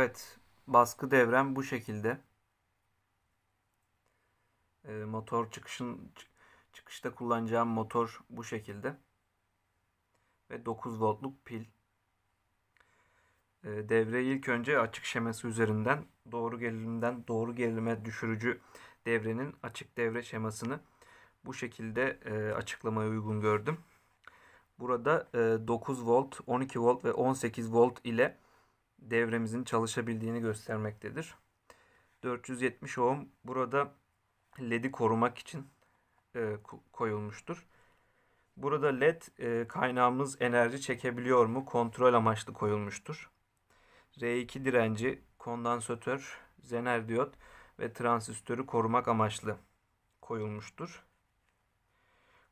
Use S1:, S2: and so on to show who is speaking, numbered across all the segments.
S1: Evet, baskı devrem bu şekilde. Ee, motor çıkışın çıkışta kullanacağım motor bu şekilde. Ve 9 voltluk pil. Ee, devreyi ilk önce açık şeması üzerinden doğru gerilimden doğru gerilime düşürücü devrenin açık devre şemasını bu şekilde e, açıklamaya uygun gördüm. Burada e, 9 volt, 12 volt ve 18 volt ile devremizin çalışabildiğini göstermektedir. 470 ohm burada LED'i korumak için e, koyulmuştur. Burada LED e, kaynağımız enerji çekebiliyor mu kontrol amaçlı koyulmuştur. R2 direnci, kondansatör, zener diyot ve transistörü korumak amaçlı koyulmuştur.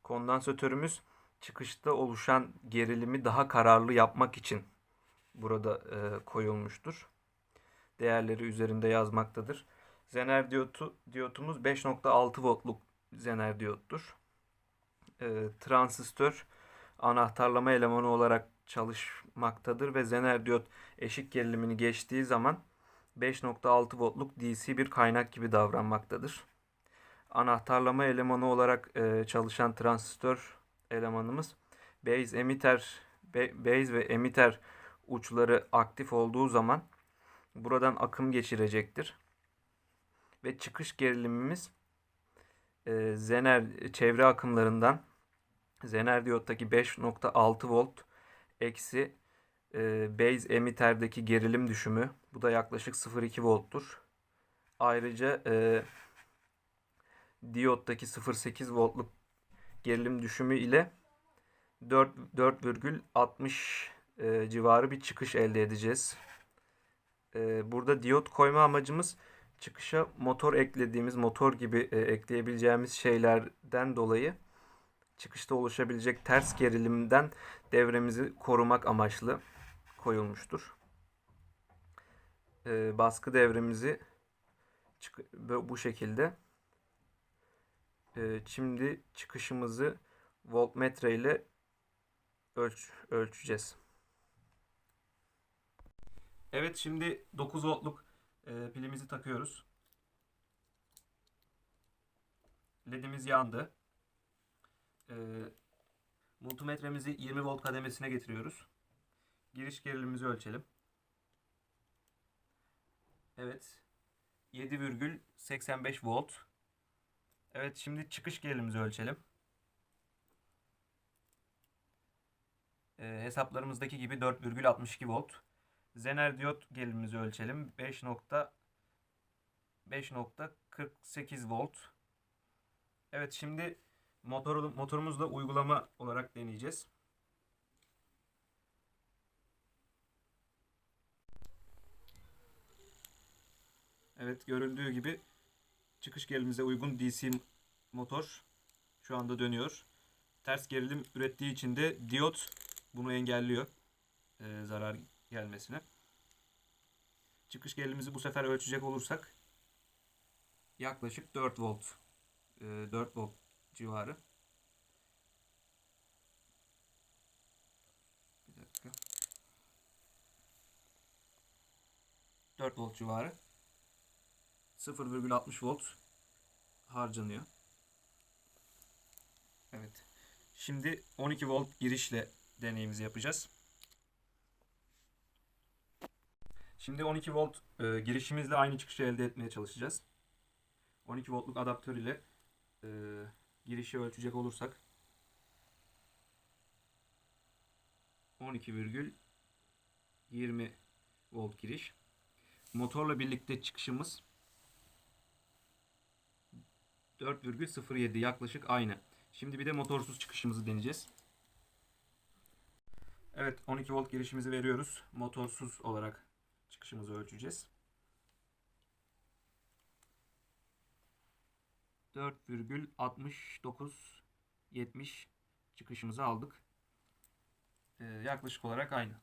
S1: Kondansatörümüz çıkışta oluşan gerilimi daha kararlı yapmak için burada e, koyulmuştur. Değerleri üzerinde yazmaktadır. Zener diyotu, diyotumuz 5.6 voltluk zener diyottur. E, transistör anahtarlama elemanı olarak çalışmaktadır ve zener diyot eşik gerilimini geçtiği zaman 5.6 voltluk DC bir kaynak gibi davranmaktadır. Anahtarlama elemanı olarak e, çalışan transistör elemanımız base emitter base ve emitter uçları aktif olduğu zaman buradan akım geçirecektir. Ve çıkış gerilimimiz e, zener çevre akımlarından zener diyottaki 5.6 volt eksi e, base emitterdeki gerilim düşümü bu da yaklaşık 0.2 volttur. Ayrıca e, diyottaki 0.8 voltluk gerilim düşümü ile 4,60 e, civarı bir çıkış elde edeceğiz. E, burada diyot koyma amacımız çıkışa motor eklediğimiz motor gibi e, ekleyebileceğimiz şeylerden dolayı çıkışta oluşabilecek ters gerilimden devremizi korumak amaçlı koyulmuştur. E, baskı devremizi bu şekilde. E, şimdi çıkışımızı voltmetre ile ölç ölçeceğiz. Evet şimdi 9 voltluk e, pilimizi takıyoruz. LED'imiz yandı. E, multimetremizi 20 volt kademesine getiriyoruz. Giriş gerilimimizi ölçelim. Evet. 7,85 volt. Evet şimdi çıkış gerilimimizi ölçelim. E, hesaplarımızdaki gibi 4,62 volt. Zener diyot gerilimimizi ölçelim. 5.5.48 volt. Evet şimdi motor, motorumuzla uygulama olarak deneyeceğiz. Evet görüldüğü gibi çıkış gerilimimize uygun DC motor şu anda dönüyor. Ters gerilim ürettiği için de diyot bunu engelliyor. E, zarar gelmesine. Çıkış gerilimimizi bu sefer ölçecek olursak yaklaşık 4 volt e, 4 volt civarı. Bir dakika. 4 volt civarı. 0,60 volt harcanıyor. Evet. Şimdi 12 volt girişle deneyimizi yapacağız. Şimdi 12 volt e, girişimizle aynı çıkışı elde etmeye çalışacağız. 12 voltluk adaptör ile e, girişi ölçecek olursak 12,20 volt giriş. Motorla birlikte çıkışımız 4,07 yaklaşık aynı. Şimdi bir de motorsuz çıkışımızı deneyeceğiz. Evet 12 volt girişimizi veriyoruz. Motorsuz olarak çıkışımızı ölçeceğiz. 4,69 70 çıkışımızı aldık. Ee, yaklaşık olarak aynı.